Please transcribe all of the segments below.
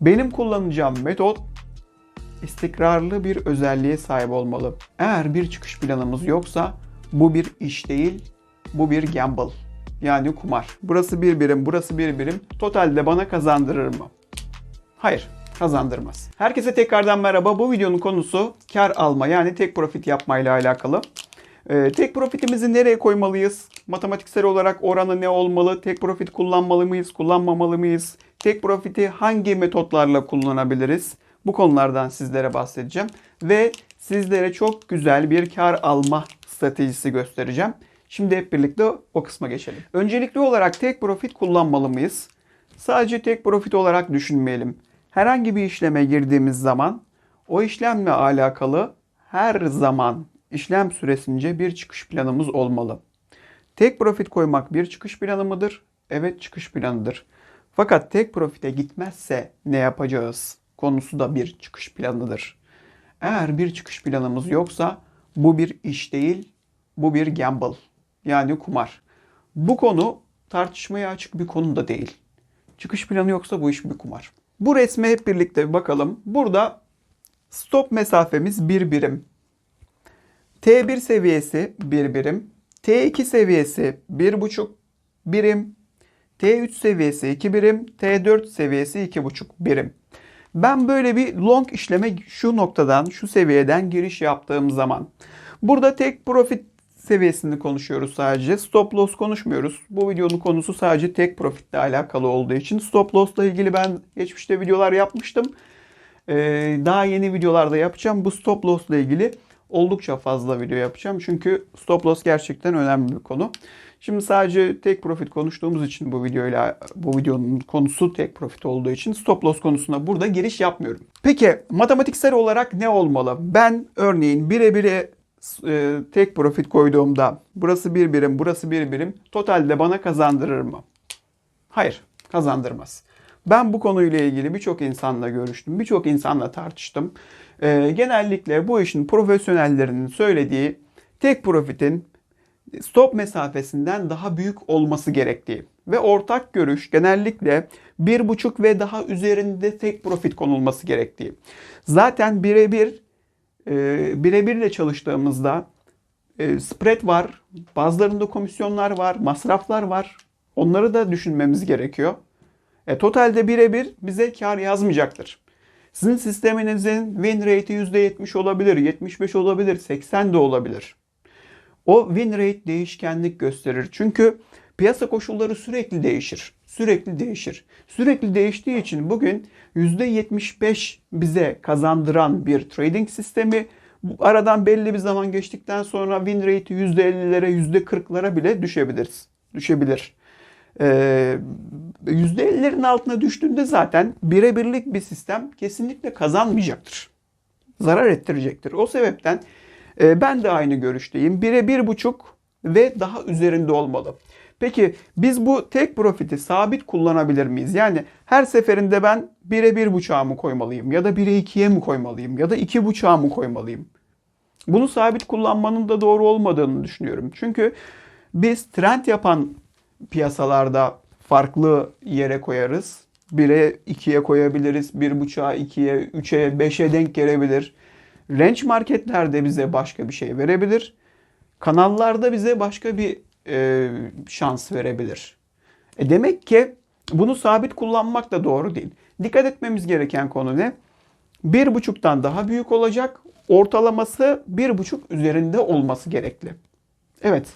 Benim kullanacağım metot istikrarlı bir özelliğe sahip olmalı. Eğer bir çıkış planımız yoksa bu bir iş değil, bu bir gamble. Yani kumar. Burası bir birim, burası bir birim. Totalde bana kazandırır mı? Hayır, kazandırmaz. Herkese tekrardan merhaba. Bu videonun konusu kar alma yani tek profit yapmayla alakalı. Ee, tek profitimizi nereye koymalıyız? Matematiksel olarak oranı ne olmalı? Tek profit kullanmalı mıyız, kullanmamalı mıyız? Tek profiti hangi metotlarla kullanabiliriz? Bu konulardan sizlere bahsedeceğim. Ve sizlere çok güzel bir kar alma stratejisi göstereceğim. Şimdi hep birlikte o kısma geçelim. Öncelikli olarak tek profit kullanmalı mıyız? Sadece tek profit olarak düşünmeyelim. Herhangi bir işleme girdiğimiz zaman o işlemle alakalı her zaman işlem süresince bir çıkış planımız olmalı. Tek profit koymak bir çıkış planı mıdır? Evet çıkış planıdır. Fakat tek profite gitmezse ne yapacağız? Konusu da bir çıkış planıdır. Eğer bir çıkış planımız yoksa bu bir iş değil, bu bir gamble. Yani kumar. Bu konu tartışmaya açık bir konu da değil. Çıkış planı yoksa bu iş bir kumar. Bu resme hep birlikte bir bakalım. Burada stop mesafemiz bir birim. T1 seviyesi 1 birim. T2 seviyesi 1,5 birim. T3 seviyesi 2 birim. T4 seviyesi 2,5 birim. Ben böyle bir long işleme şu noktadan, şu seviyeden giriş yaptığım zaman burada tek profit seviyesini konuşuyoruz sadece. Stop loss konuşmuyoruz. Bu videonun konusu sadece tek profitle alakalı olduğu için stop loss ile ilgili ben geçmişte videolar yapmıştım. Ee, daha yeni videolarda yapacağım. Bu stop loss ile ilgili oldukça fazla video yapacağım. Çünkü stop loss gerçekten önemli bir konu. Şimdi sadece tek profit konuştuğumuz için bu videoyla bu videonun konusu tek profit olduğu için stop loss konusuna burada giriş yapmıyorum. Peki matematiksel olarak ne olmalı? Ben örneğin birebire e, tek profit koyduğumda burası bir birim, burası bir birim totalde bana kazandırır mı? Hayır, kazandırmaz. Ben bu konuyla ilgili birçok insanla görüştüm, birçok insanla tartıştım. Ee, genellikle bu işin profesyonellerinin söylediği tek profitin stop mesafesinden daha büyük olması gerektiği ve ortak görüş genellikle bir buçuk ve daha üzerinde tek profit konulması gerektiği. Zaten birebir e, birebirle çalıştığımızda e, spread var, bazılarında komisyonlar var, masraflar var. Onları da düşünmemiz gerekiyor. E, totalde birebir bize kar yazmayacaktır. Sizin sisteminizin win rate'i %70 olabilir, 75 olabilir, 80 de olabilir. O win rate değişkenlik gösterir. Çünkü piyasa koşulları sürekli değişir. Sürekli değişir. Sürekli değiştiği için bugün %75 bize kazandıran bir trading sistemi aradan belli bir zaman geçtikten sonra win rate'i %50'lere, %40'lara bile düşebiliriz. Düşebilir. Ee, %50'lerin altına düştüğünde zaten birebirlik bir sistem kesinlikle kazanmayacaktır. Zarar ettirecektir. O sebepten ben de aynı görüşteyim. Bire bir buçuk ve daha üzerinde olmalı. Peki biz bu tek profiti sabit kullanabilir miyiz? Yani her seferinde ben bire bir buçuğa mı koymalıyım? Ya da bire ikiye mi koymalıyım? Ya da iki buçuğa mı koymalıyım? Bunu sabit kullanmanın da doğru olmadığını düşünüyorum. Çünkü biz trend yapan piyasalarda farklı yere koyarız. 1'e 2'ye koyabiliriz. 1.5'a 2'ye 3'e 5'e denk gelebilir. Range marketlerde bize başka bir şey verebilir. Kanallarda bize başka bir e, şans verebilir. E demek ki bunu sabit kullanmak da doğru değil. Dikkat etmemiz gereken konu ne? 1.5'tan daha büyük olacak. Ortalaması 1.5 üzerinde olması gerekli. Evet.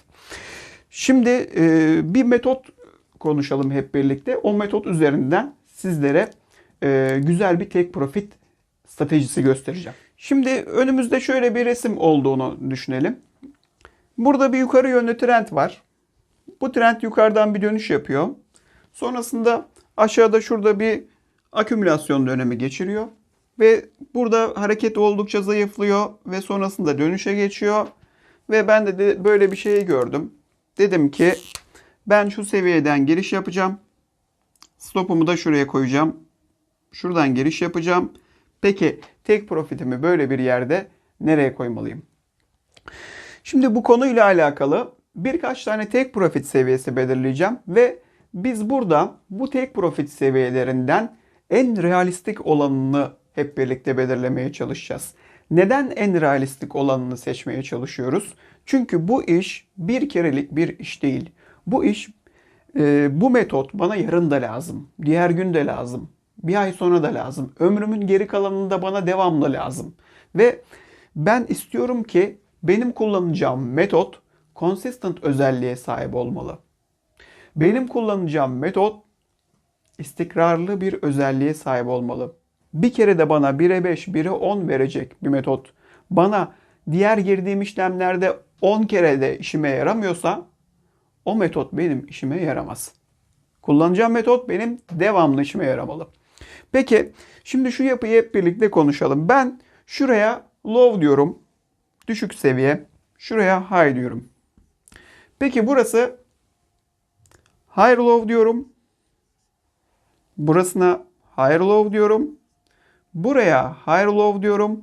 Şimdi e, bir metot konuşalım hep birlikte. O metot üzerinden sizlere e, güzel bir tek profit stratejisi göstereceğim. Şimdi önümüzde şöyle bir resim olduğunu düşünelim. Burada bir yukarı yönlü trend var. Bu trend yukarıdan bir dönüş yapıyor. Sonrasında aşağıda şurada bir akümülasyon dönemi geçiriyor. Ve burada hareket oldukça zayıflıyor ve sonrasında dönüşe geçiyor. Ve ben de, de böyle bir şey gördüm. Dedim ki ben şu seviyeden giriş yapacağım. Stopumu da şuraya koyacağım. Şuradan giriş yapacağım. Peki tek profitimi böyle bir yerde nereye koymalıyım? Şimdi bu konuyla alakalı birkaç tane tek profit seviyesi belirleyeceğim ve biz burada bu tek profit seviyelerinden en realistik olanını hep birlikte belirlemeye çalışacağız. Neden en realistik olanını seçmeye çalışıyoruz? Çünkü bu iş bir kerelik bir iş değil. Bu iş, e, bu metot bana yarın da lazım, diğer gün de lazım, bir ay sonra da lazım. Ömrümün geri kalanında bana devamlı lazım. Ve ben istiyorum ki benim kullanacağım metot consistent özelliğe sahip olmalı. Benim kullanacağım metot istikrarlı bir özelliğe sahip olmalı. Bir kere de bana 1'e 5, 1'e 10 verecek bir metot. Bana diğer girdiğim işlemlerde 10 kere de işime yaramıyorsa o metot benim işime yaramaz. Kullanacağım metot benim devamlı işime yaramalı. Peki şimdi şu yapıyı hep birlikte konuşalım. Ben şuraya low diyorum. Düşük seviye. Şuraya high diyorum. Peki burası high low diyorum. Burasına high low diyorum. Buraya high low diyorum.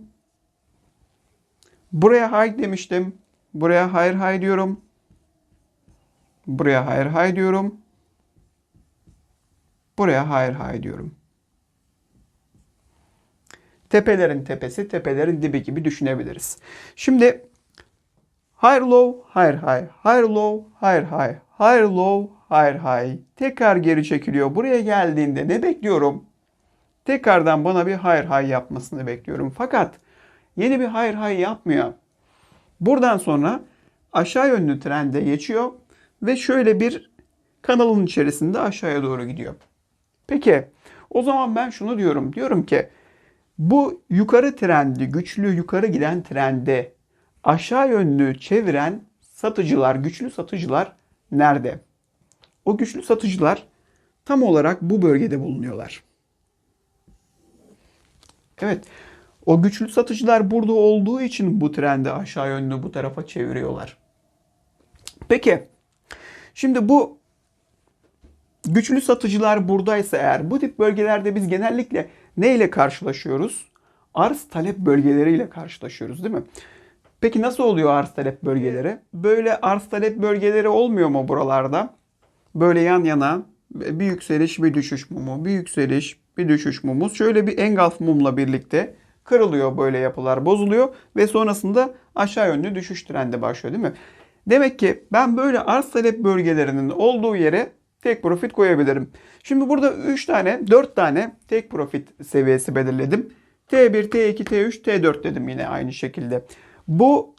Buraya high demiştim. Buraya higher high diyorum. Buraya higher high diyorum. Buraya higher high diyorum. Tepelerin tepesi, tepelerin dibi gibi düşünebiliriz. Şimdi higher low, higher high, higher low, higher high, higher low, higher high. Tekrar geri çekiliyor. Buraya geldiğinde ne bekliyorum? Tekrardan bana bir higher high yapmasını bekliyorum. Fakat yeni bir higher high yapmıyor. Buradan sonra aşağı yönlü trende geçiyor ve şöyle bir kanalın içerisinde aşağıya doğru gidiyor. Peki o zaman ben şunu diyorum. Diyorum ki bu yukarı trendi, güçlü yukarı giden trendi aşağı yönlü çeviren satıcılar, güçlü satıcılar nerede? O güçlü satıcılar tam olarak bu bölgede bulunuyorlar. Evet. O güçlü satıcılar burada olduğu için bu trendi aşağı yönlü bu tarafa çeviriyorlar. Peki. Şimdi bu güçlü satıcılar buradaysa eğer bu tip bölgelerde biz genellikle ne ile karşılaşıyoruz? Arz talep bölgeleriyle karşılaşıyoruz değil mi? Peki nasıl oluyor arz talep bölgeleri? Böyle arz talep bölgeleri olmuyor mu buralarda? Böyle yan yana bir yükseliş bir düşüş mumu, bir yükseliş bir düşüş mumu. Şöyle bir engulf mumla birlikte kırılıyor böyle yapılar, bozuluyor ve sonrasında aşağı yönlü düşüş trendi başlıyor değil mi? Demek ki ben böyle arz talep bölgelerinin olduğu yere tek profit koyabilirim. Şimdi burada 3 tane, 4 tane tek profit seviyesi belirledim. T1, T2, T3, T4 dedim yine aynı şekilde. Bu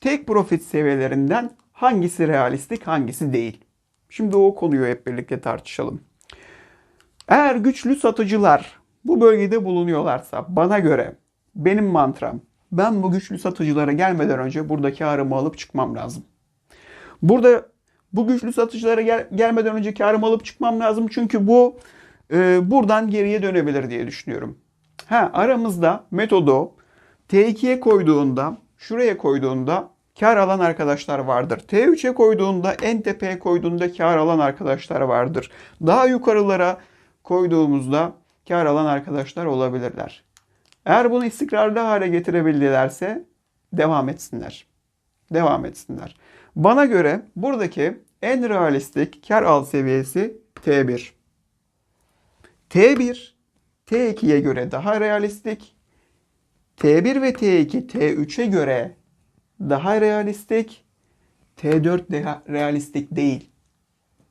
tek profit seviyelerinden hangisi realistik, hangisi değil? Şimdi o konuyu hep birlikte tartışalım. Eğer güçlü satıcılar bu bölgede bulunuyorlarsa bana göre benim mantram ben bu güçlü satıcılara gelmeden önce buradaki karımı alıp çıkmam lazım. Burada bu güçlü satıcılara gel, gelmeden önce karımı alıp çıkmam lazım çünkü bu e, buradan geriye dönebilir diye düşünüyorum. Ha aramızda metodu T2'ye koyduğunda şuraya koyduğunda kar alan arkadaşlar vardır. T3'e koyduğunda en tepeye koyduğunda kar alan arkadaşlar vardır. Daha yukarılara koyduğumuzda kar alan arkadaşlar olabilirler. Eğer bunu istikrarlı hale getirebildilerse devam etsinler. Devam etsinler. Bana göre buradaki en realistik kar al seviyesi T1. T1 T2'ye göre daha realistik. T1 ve T2 T3'e göre daha realistik. T4 de realistik değil.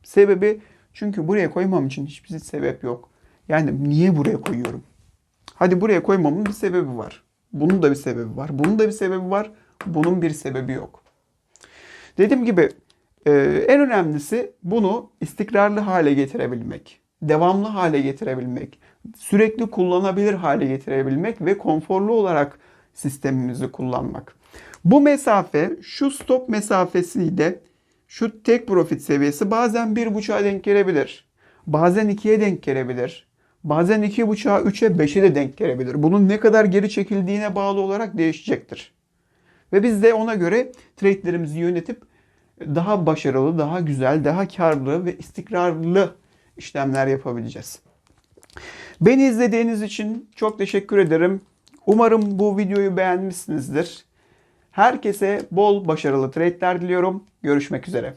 Sebebi çünkü buraya koymam için hiçbir sebep yok. Yani niye buraya koyuyorum? Hadi buraya koymamın bir sebebi var. Bunun da bir sebebi var. Bunun da bir sebebi var. Bunun bir sebebi yok. Dediğim gibi e, en önemlisi bunu istikrarlı hale getirebilmek. Devamlı hale getirebilmek. Sürekli kullanabilir hale getirebilmek ve konforlu olarak sistemimizi kullanmak. Bu mesafe şu stop mesafesiyle şu tek profit seviyesi bazen 1.5'a denk gelebilir. Bazen 2'ye denk gelebilir. Bazen 2.5'a, 3'e, 5'e de denk gelebilir. Bunun ne kadar geri çekildiğine bağlı olarak değişecektir. Ve biz de ona göre trade'lerimizi yönetip daha başarılı, daha güzel, daha karlı ve istikrarlı işlemler yapabileceğiz. Beni izlediğiniz için çok teşekkür ederim. Umarım bu videoyu beğenmişsinizdir. Herkese bol başarılı trade'ler diliyorum. Görüşmek üzere.